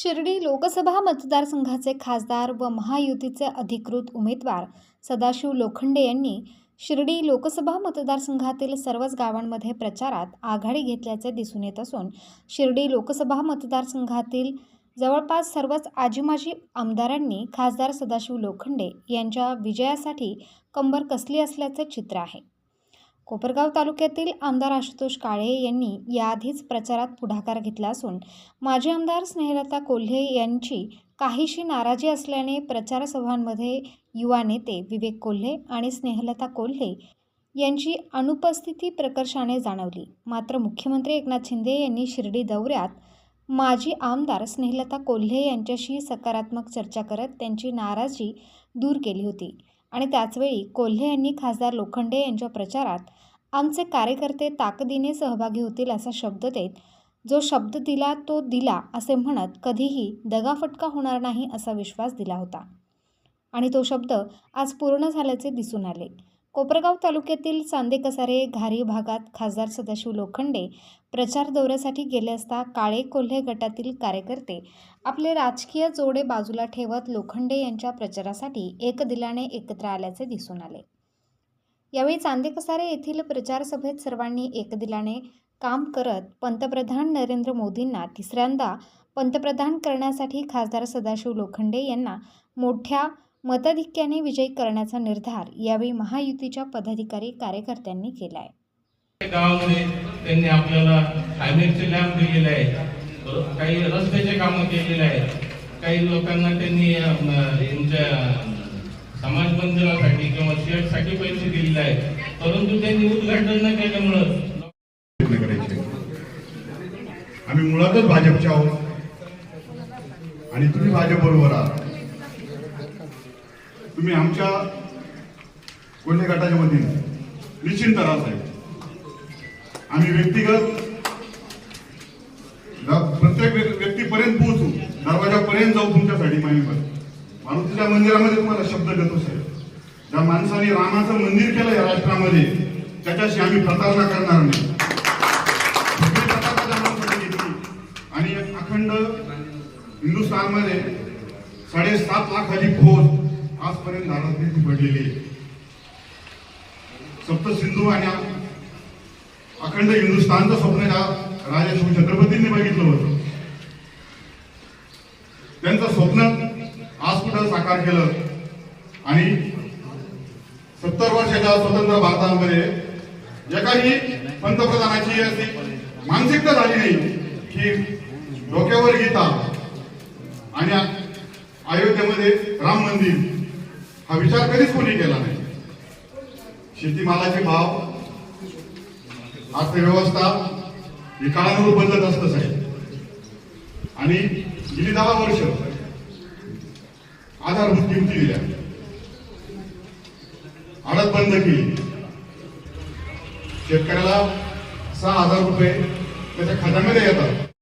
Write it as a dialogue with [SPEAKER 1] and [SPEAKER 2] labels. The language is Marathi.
[SPEAKER 1] शिर्डी लोकसभा मतदारसंघाचे खासदार व महायुतीचे अधिकृत उमेदवार सदाशिव लोखंडे यांनी शिर्डी लोकसभा मतदारसंघातील सर्वच गावांमध्ये प्रचारात आघाडी घेतल्याचे दिसून येत असून शिर्डी लोकसभा मतदारसंघातील जवळपास सर्वच आजीमाजी आमदारांनी खासदार सदाशिव लोखंडे यांच्या विजयासाठी कंबर कसली असल्याचे चित्र आहे. कोपरगाव तालुक्यातील आमदार आशुतोष काळे यांनी याआधीच प्रचारात पुढाकार घेतला असून माजी आमदार स्नेहलता कोल्हे यांची काहीशी नाराजी असल्याने प्रचार सभांमध्ये युवा नेते विवेक कोल्हे आणि स्नेहलता कोल्हे यांची अनुपस्थिती प्रकर्षाने जाणवली. मात्र मुख्यमंत्री एकनाथ शिंदे यांनी शिर्डी दौऱ्यात माजी आमदार स्नेहलता कोल्हे यांच्याशी सकारात्मक चर्चा करत त्यांची नाराजी दूर केली होती. आणि त्याचवेळी कोल्हे यांनी खासदार लोखंडे यांच्या प्रचारात आमचे कार्यकर्ते ताकदीने सहभागी होतील असा शब्द देत जो शब्द दिला तो दिला असे म्हणत कधीही दगाफटका होणार नाही असा विश्वास दिला होता. आणि तो शब्द आज पूर्ण झाल्याचे दिसून आले. कोपरगाव तालुक्यातील चांदेकसारे घारी भागात खासदार सदाशिव लोखंडे प्रचार दौऱ्यासाठी गेले असता काळे कोल्हे गटातील कार्यकर्ते आपले राजकीय जोडे बाजूला ठेवत लोखंडे यांच्या प्रचारासाठी एक दिलाने एकत्र आल्याचे दिसून आले. यावेळी चांदेकसारे येथील प्रचार सभेत सर्वांनी एकदिलाने काम करत पंतप्रधान नरेंद्र मोदींना तिसऱ्यांदा पंतप्रधान करण्यासाठी खासदार सदाशिव लोखंडे यांना मोठ्या मताधिक्याने विजयी करण्याचा निर्धार यावेळी महायुतीच्या पदाधिकारी कार्यकर्त्यांनी केला आहे
[SPEAKER 2] गावामध्ये त्यांनी आपल्याला हायवेचे लॅम्प दिलेले आहेत. काही रस्त्याचे कामं केलेले आहेत. काही लोकांना त्यांनी तुमच्या समाज मंदिरासाठी किंवा शेडसाठी पैसे दिलेले आहेत. परंतु त्यांनी उद्घाटन न केल्यामुळं
[SPEAKER 3] आम्ही मुळातच भाजपचे आहोत. आणि तुम्ही भाजप बरोबर आहात. तुम्ही आमच्या कोल्हे गटाच्या वतीने निश्चिंत राहा साहेब. आम्ही व्यक्तिगत प्रत्येक व्यक्तीपर्यंत पोहोचू दरवाजापर्यंत जाऊ तुमच्यासाठी माहिती मारुतीच्या मंदिरामध्ये तुम्हाला शब्द देतो साहेब. ज्या माणसाने रामाचं मंदिर केलं या राष्ट्रामध्ये त्याच्याशी आम्ही प्रतारणा करणार नाही. आणि अखंड हिंदुस्थानमध्ये साडेसात लाखाची फौज आजपर्यंत भारताची पडलेली सप्त सिंधू आणि अखंड हिंदुस्थानचं स्वप्न या राजा शिवछत्रपतींनी बघितलं होतं. त्यांचं स्वप्न आज कुठं साकार केलं? आणि सत्तर वर्षाच्या स्वतंत्र भारतामध्ये एकाही पंतप्रधानाची अशी मानसिकता झाली नाही की डोक्यावर गीता आणि अयोध्येमध्ये राम मंदिर हा विचार कधीच कोणी केला नाही. शेतीमालाचे भाव अर्थव्यवस्था ही काळानुरूप बदलत असतच साहेब. आणि गेली दहा वर्ष आधारभूत किमती दिल्या. आडत बंद केली. शेतकऱ्याला सहा हजार रुपये त्याच्या खात्यामध्ये येतात.